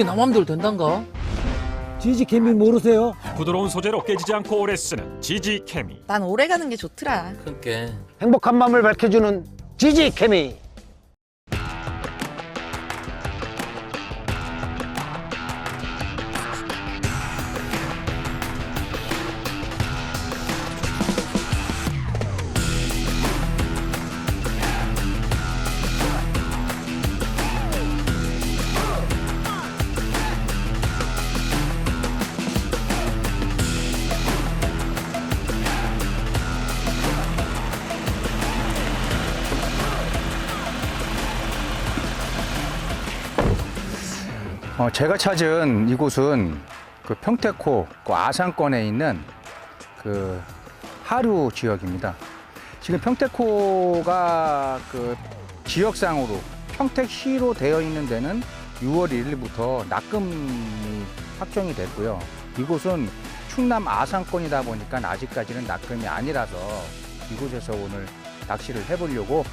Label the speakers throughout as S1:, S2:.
S1: 그게 나 맘대로 된단가?
S2: 지지 캠핑 모르세요?
S3: 부드러운 소재로 깨지지 않고 오래 쓰는 지지 케미.
S4: 난 오래 가는 게 좋더라.
S1: 그러니까
S2: 행복한 마음을 밝혀주는 지지 케미.
S5: 제가 찾은 이곳은 그 평택호 그 아산권에 있는 그 하류 지역입니다. 지금 평택호가 그 지역상으로 평택시로 되어 있는 데는 6월 1일부터 낙금이 확정이 됐고요. 이곳은 충남 아산권이다 보니까 아직까지는 낙금이 아니라서 이곳에서 오늘 낚시를 해보려고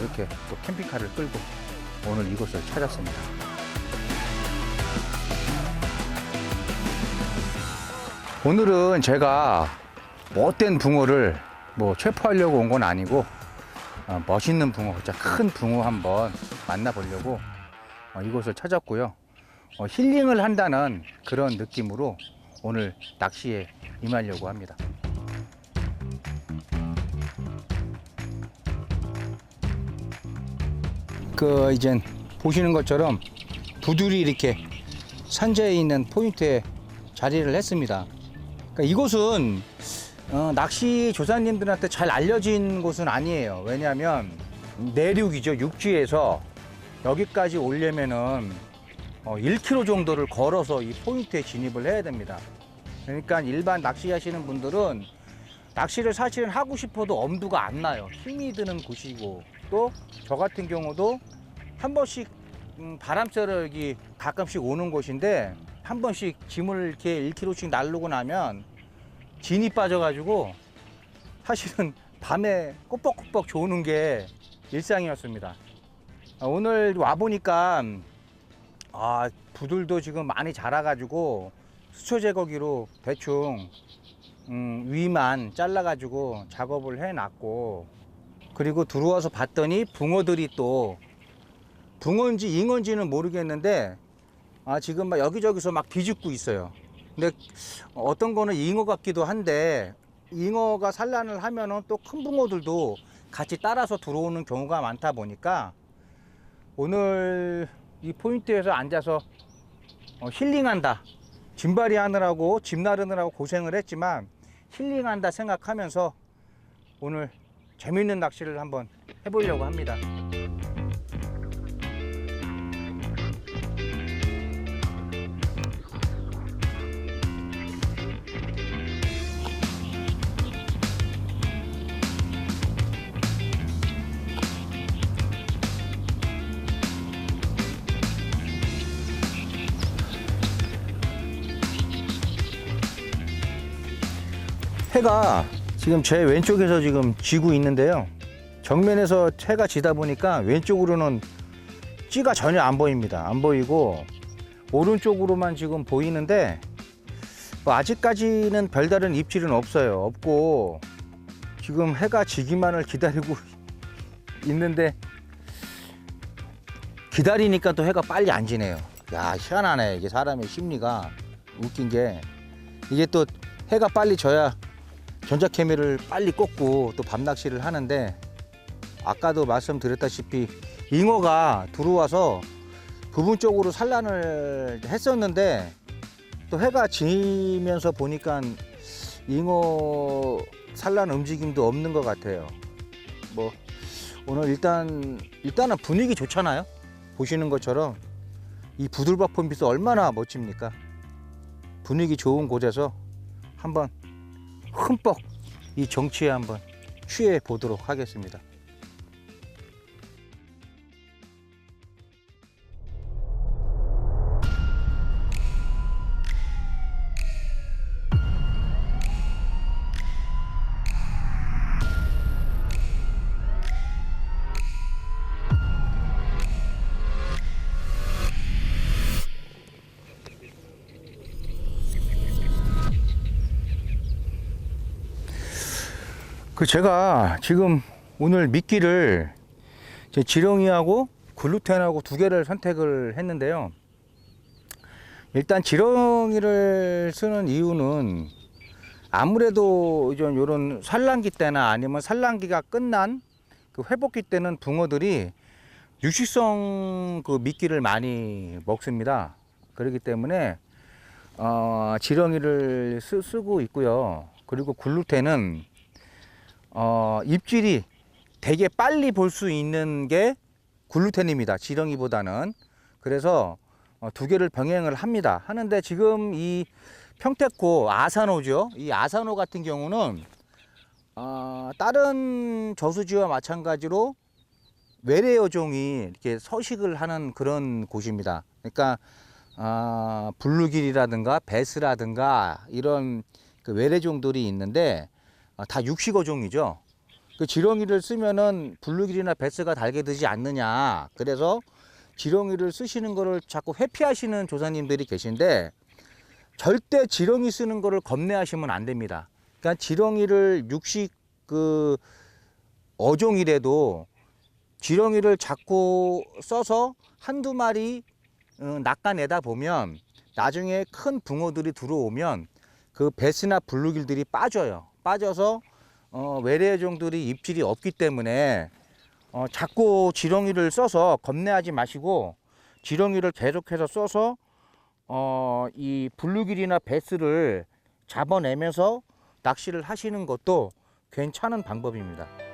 S5: 이렇게 또 캠핑카를 끌고 오늘 이곳을 찾았습니다. 오늘은 제가 못된 붕어를 뭐 체포하려고 온 건 아니고 어, 멋있는 붕어, 진짜 큰 붕어 한번 만나보려고 어, 이곳을 찾았고요. 어, 힐링을 한다는 그런 느낌으로 오늘 낚시에 임하려고 합니다. 그 이젠 보시는 것처럼 부들이 이렇게 산재에 있는 포인트에 자리를 했습니다. 그러니까 이곳은 어, 낚시 조사님들한테 잘 알려진 곳은 아니에요. 왜냐하면 내륙이죠. 육지에서 여기까지 오려면은 어, 1km 정도를 걸어서 이 포인트에 진입을 해야 됩니다. 그러니까 일반 낚시하시는 분들은 낚시를 사실은 하고 싶어도 엄두가 안 나요. 힘이 드는 곳이고 또 저 같은 경우도 한 번씩 음, 바람 쐬러 여기 가끔씩 오는 곳인데 한 번씩 짐을 이렇게 1kg씩 날르고 나면 진이 빠져가지고 사실은 밤에 꼬뻑꼬뻑 조는 게 일상이었습니다. 아, 오늘 와보니까 아, 부들도 지금 많이 자라가지고 수초 제거기로 대충 음, 위만 잘라가지고 작업을 해놨고 그리고 들어와서 봤더니 붕어들이 또 붕어인지 잉어인지는 모르겠는데 아 지금 막 여기저기서 막 비집고 있어요. 근데 어떤 거는 잉어 같기도 한데 잉어가 산란을 하면은 또 큰 붕어들도 같이 따라서 들어오는 경우가 많다 보니까 오늘 이 포인트에서 앉아서 어, 힐링한다. 짐발이 하느라고 짐 나르느라고 고생을 했지만 힐링한다 생각하면서 오늘 재밌는 낚시를 한번 해보려고 합니다. 해가 지금 제 왼쪽에서 지금 지고 있는데요. 정면에서 해가 지다 보니까 왼쪽으로는 찌가 전혀 안 보입니다. 안 보이고 오른쪽으로만 지금 보이는데 뭐 아직까지는 별다른 입질은 없어요. 없고 지금 해가 지기만을 기다리고 있는데 기다리니까 또 해가 빨리 안 지네요. 야 희한하네 이게 사람의 심리가 웃긴 게 이게 또 해가 빨리 져야 전자케미를 빨리 꽂고 또 밤낚시를 하는데 아까도 말씀드렸다시피 잉어가 들어와서 부분적으로 산란을 했었는데 또 해가 지면서 보니까 잉어 산란 움직임도 없는 것 같아요. 뭐 오늘 일단 일단은 분위기 좋잖아요. 보시는 것처럼 이 부들박폰 빛이 얼마나 멋집니까? 분위기 좋은 곳에서 한번 흠뻑 이 정치에 한번 취해 보도록 하겠습니다. 그 제가 지금 오늘 미끼를 제 지렁이하고 글루텐하고 두 개를 선택을 했는데요. 일단 지렁이를 쓰는 이유는 아무래도 이런 산란기 때나 아니면 산란기가 끝난 그 회복기 때는 붕어들이 육식성 그 미끼를 많이 먹습니다. 그렇기 때문에 어, 지렁이를 쓰, 쓰고 있고요. 그리고 글루텐은 어, 입질이 되게 빨리 볼 수 있는 게 글루텐입니다. 지렁이보다는. 그래서 어, 두 개를 병행을 합니다. 하는데 지금 이 평택고 아사노죠. 이 아사노 같은 경우는 어, 다른 저수지와 마찬가지로 외래어종이 이렇게 서식을 하는 그런 곳입니다. 그러니까 아, 블루길이라든가 베스라든가 이런 그 외래종들이 있는데 아, 다 육식어종이죠. 그 지렁이를 쓰면은 블루길이나 베스가 달게 되지 않느냐. 그래서 지렁이를 쓰시는 거를 자꾸 회피하시는 조사님들이 계신데 절대 지렁이 쓰는 거를 겁내하시면 안 됩니다. 그러니까 지렁이를 육식 그 어종이라도 지렁이를 자꾸 써서 한두 마리 어, 낚아내다 보면 나중에 큰 붕어들이 들어오면 그 베스나 블루길들이 빠져요. 빠져서 어, 외래종들이 입질이 없기 때문에 어, 자꾸 지렁이를 써서 겁내하지 마시고 지렁이를 계속해서 써서 어, 이 블루길이나 베스를 잡아내면서 낚시를 하시는 것도 괜찮은 방법입니다.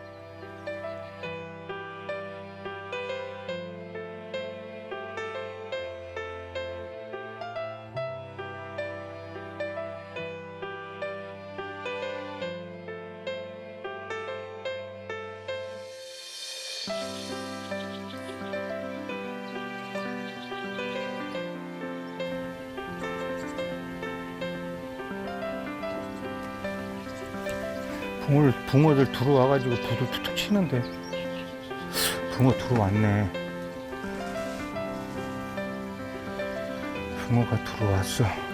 S5: 붕어를, 붕어들 들어와가지고 부들 툭툭 치는데 붕어 들어왔네. 붕어가 들어왔어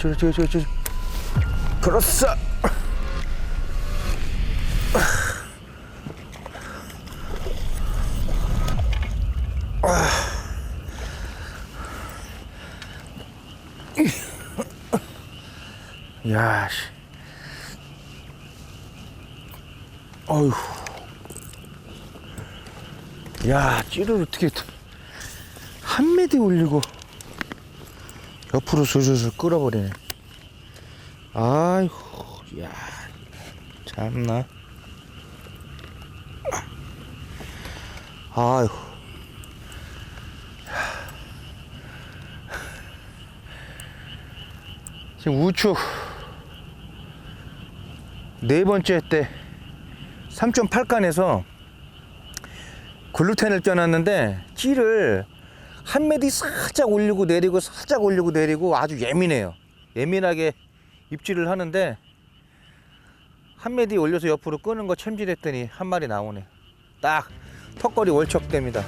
S5: 저기 저기 저기 저기 그렇어 야, 씨. 어휴. 야, 찌를 어떻게 한 매디 올리고 옆으로 슬슬슬 끌어버리네. 아이고, 야, 참나. 아이고. 지금 우측 네 번째 때 3.8간에서 글루텐을 껴놨는데 찌를 한 매디 살짝 올리고 내리고 살짝 올리고 내리고 아주 예민해요. 예민하게 입질을 하는데 한 매디 올려서 옆으로 끄는 거 챔질했더니 한 마리 나오네. 딱 턱걸이 월척됩니다.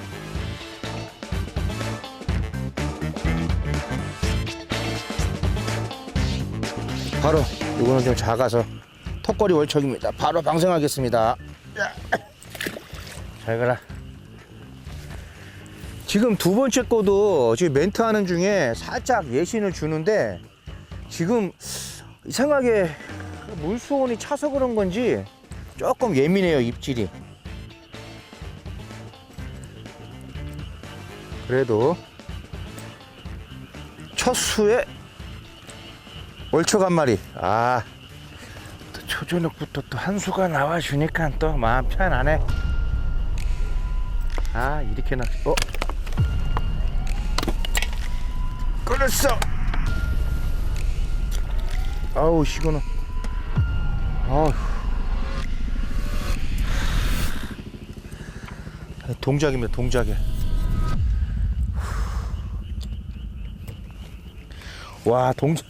S5: 바로 이거는 좀 작아서 턱걸이 월척입니다. 바로 방생하겠습니다. 잘 가라. 지금 두 번째 거도 지금 멘트 하는 중에 살짝 예신을 주는데 지금 이상하게 물수온이 차서 그런 건지 조금 예민해요 입질이. 그래도 첫 수에 한 마리. 아, 초저녁부터 또 한 수가 나와 주니까 또 마음 편하네. 아 이렇게 나 어? 끊었어. 아우 시원해. 아우. 동작입니다 동작에. 와 동작.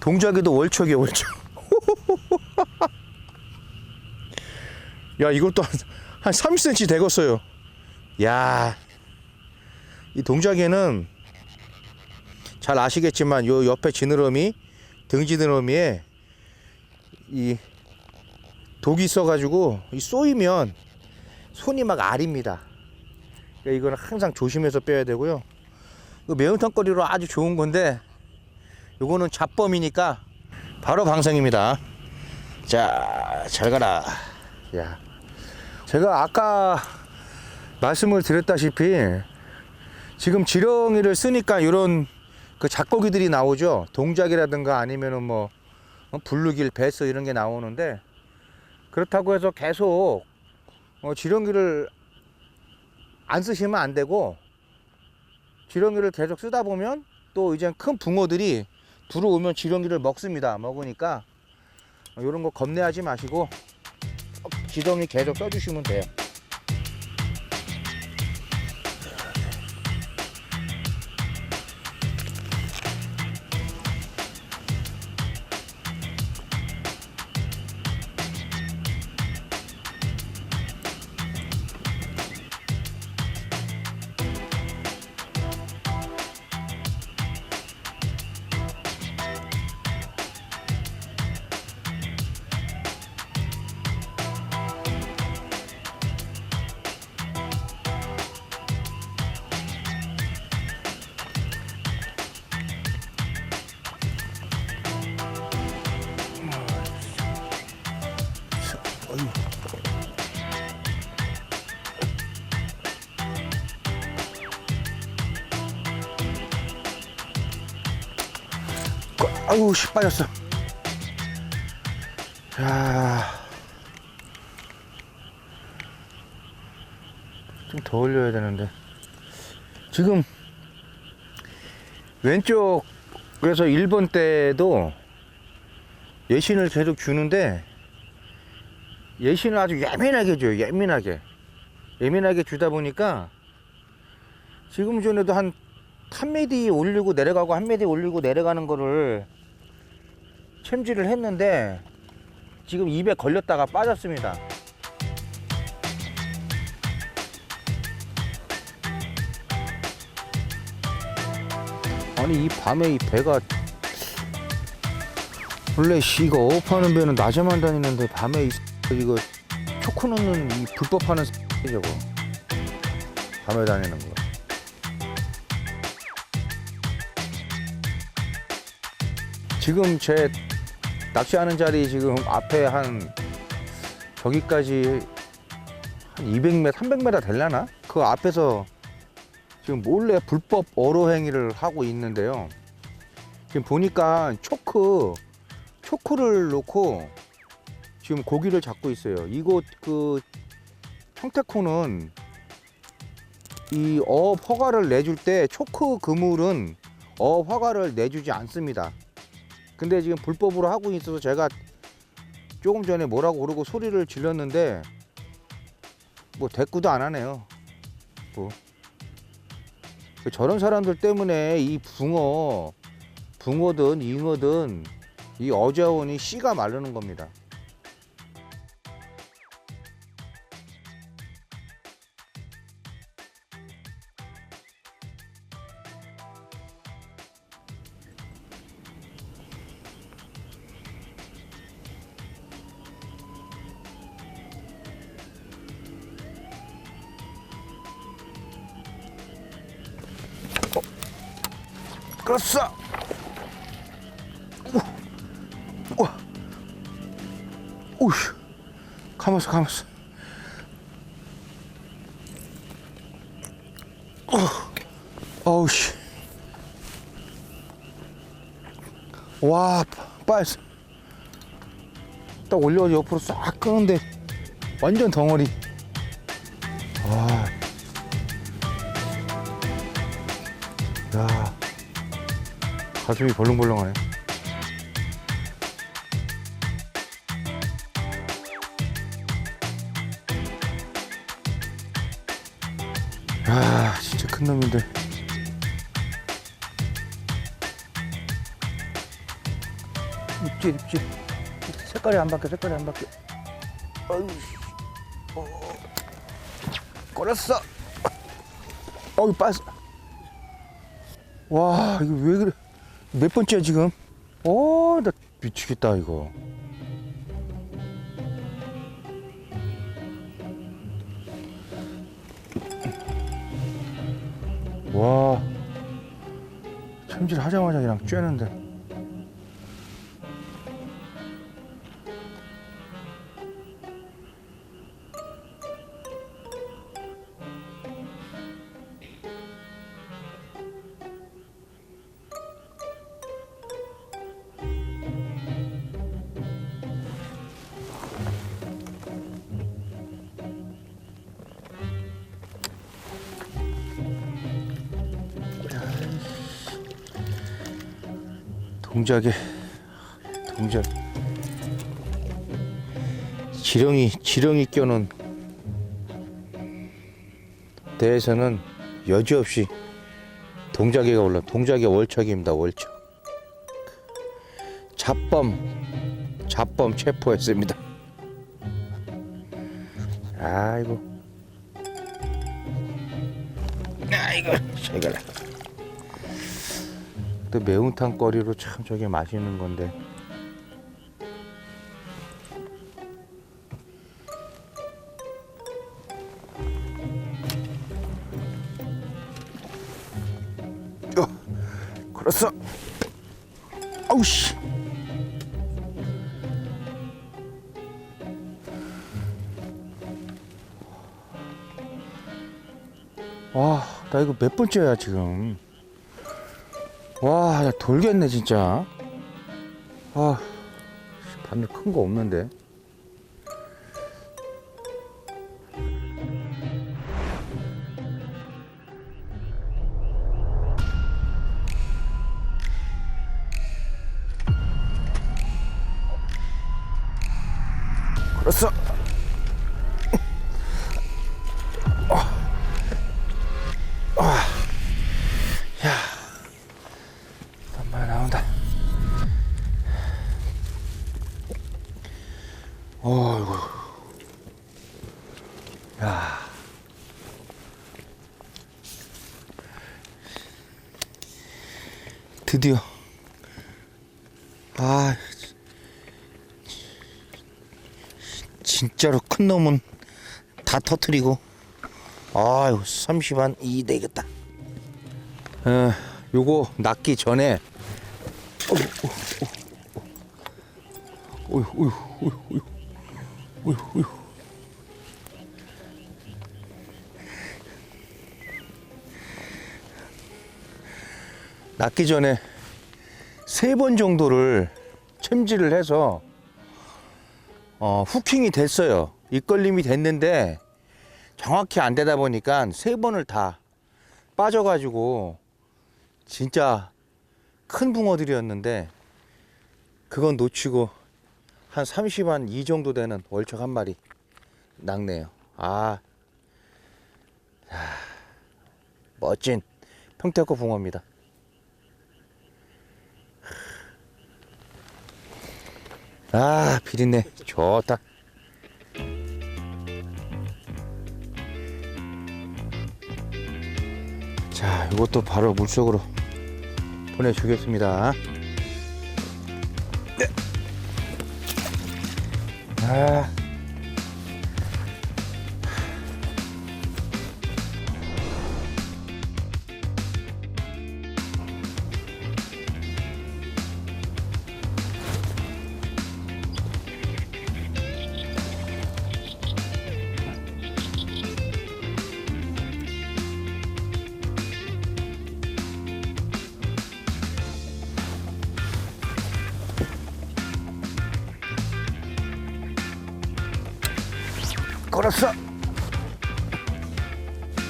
S5: 동작에도 월척이야 월척. 야 이것도 한, 한 30cm 되겠어요. 야. 이 동작에는 잘 아시겠지만 요 옆에 지느러미 등 지느러미에 이 독이 있어가지고 이 쏘이면 손이 막 아립니다. 그러니까 이거는 항상 조심해서 빼야 되고요. 매운탕거리로 아주 좋은 건데 요거는 잡범이니까 바로 방생입니다. 자, 잘 가라. 야. 제가 아까 말씀을 드렸다시피 지금 지렁이를 쓰니까 이런 그 작고기들이 나오죠. 동작이라든가 아니면은 뭐 어, 블루길, 베스 이런 게 나오는데 그렇다고 해서 계속 어, 지렁이를 안 쓰시면 안 되고 지렁이를 계속 쓰다 보면 또 이제 큰 붕어들이 들어오면 지렁이를 먹습니다. 먹으니까 이런 거 겁내하지 마시고 지렁이 계속 써주시면 돼요. 아유, 씨, 빠졌어. 야. 좀 더 올려야 되는데. 지금 왼쪽에서 1번 때도 예신을 계속 주는데 예신을 아주 예민하게 줘요. 예민하게. 예민하게 주다 보니까 지금 전에도 한한 메디 올리고 내려가고 한 메디 올리고 내려가는 거를 챔질을 했는데 지금 입에 걸렸다가 빠졌습니다. 아니 이 밤에 이 배가 원래 씨 이거 어업하는 배는 낮에만 다니는데 밤에 이 이거 초코 넣는 이 불법하는 저거 밤에 다니는 거. 지금 제 낚시하는 자리 지금 앞에 한 저기까지 한 200m, 300m 될라나? 그 앞에서 지금 몰래 불법 어로 행위를 하고 있는데요. 지금 보니까 초크, 초크를 놓고 지금 고기를 잡고 있어요. 이곳 그 청태코는 이 어업 허가를 내줄 때 초크 그물은 어업 허가를 내주지 않습니다. 근데 지금 불법으로 하고 있어서 제가 조금 전에 뭐라고 그러고 소리를 질렀는데 뭐 대꾸도 안 하네요. 뭐 저런 사람들 때문에 이 붕어, 붕어든 잉어든 이 어자원이 씨가 마르는 겁니다. 와, 빠- 빠졌어. 딱 올려가지고 옆으로 싹 끄는데 완전 덩어리. 와. 야. 가슴이 벌렁벌렁하네. 야, 진짜 큰 놈인데. 입질. 색깔이 안 바뀌어, 색깔이 안 바뀌어. 아유, 씨. 어. 꺼렸어. 어우, 빠졌어. 와, 이거 왜 그래? 몇 번째야, 지금? 어, 나 미치겠다, 이거. 와, 챔질 하자마자 그냥 쬐는데. 동작에 동작. 지렁이 지렁이 껴놓은 대에서는 여지없이 동작이가 올라 동작의 월척입니다 월척. 잡범 잡범 체포했습니다. 아이고. 아이고 저기라 또 매운탕 거리로 참 저게 맛있는 건데. 어, 그렇어. 아우 씨. 와, 나 이거 몇 번째야 지금. 와, 나 돌겠네, 진짜. 아, 바늘 큰 거 없는데. 그렇어. 엄마 드디어. 아. 진짜로 큰 놈은 다 터트리고. 아유, 30한 이 되겠다. 어, 요거 낚기 전에 어휴, 어휴, 어휴, 어휴, 어휴. 낚기 전에 세 번 정도를 챔질을 해서 어, 후킹이 됐어요. 입걸림이 됐는데 정확히 안 되다 보니까 세 번을 다 빠져가지고 진짜 큰 붕어들이었는데 그건 놓치고 한 30만 이 정도 되는 월척 한 마리 낚네요. 아, 야, 멋진 평택거 붕어입니다. 아, 비린내 좋다. 자, 이것도 바로 물속으로 보내주겠습니다. 네. 아.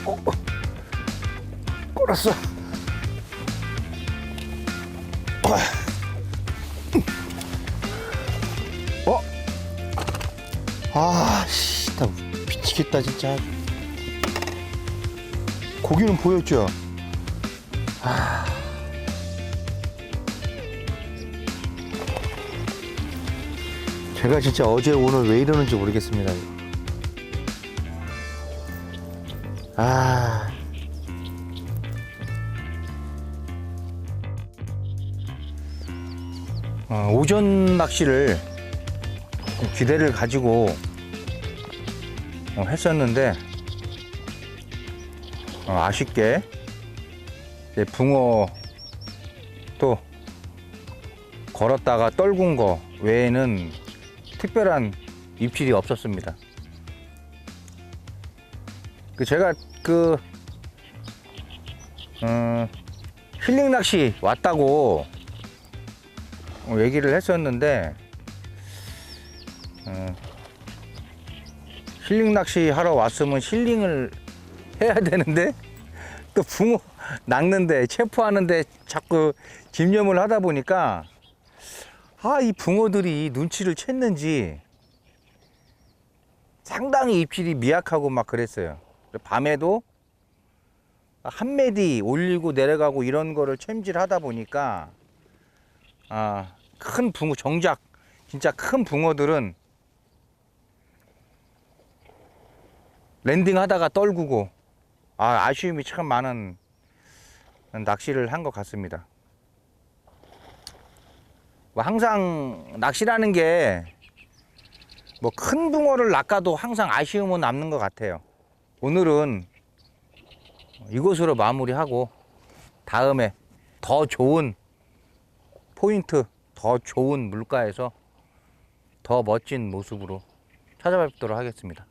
S5: 어, 어. 걸었어. 어? 아, 씨, 나 미치겠다 진짜. 고기는 보였죠? 제가 진짜 어제 오늘 왜 이러는지 모르겠습니다. 아. 어, 오전 낚시를 기대를 가지고 어, 했었는데 어, 아쉽게 붕어 또 걸었다가 떨군 거 외에는 특별한 입질이 없었습니다. 그 제가 그 음, 힐링 낚시 왔다고 어, 얘기를 했었는데 음, 힐링 낚시 하러 왔으면 힐링을 해야 되는데 또 붕어 낚는데 체포하는데 자꾸 집념을 하다 보니까 아, 이 붕어들이 눈치를 챘는지 상당히 입질이 미약하고 막 그랬어요. 밤에도 한 메디 올리고 내려가고 이런 거를 챔질 하다 보니까 아, 큰 붕어, 정작 진짜 큰 붕어들은 랜딩 하다가 떨구고 아, 아쉬움이 참 많은 낚시를 한 것 같습니다. 뭐 항상 낚시라는 게 뭐 큰 붕어를 낚아도 항상 아쉬움은 남는 것 같아요. 오늘은 이것으로 마무리하고 다음에 더 좋은 포인트, 더 좋은 물가에서 더 멋진 모습으로 찾아뵙도록 하겠습니다.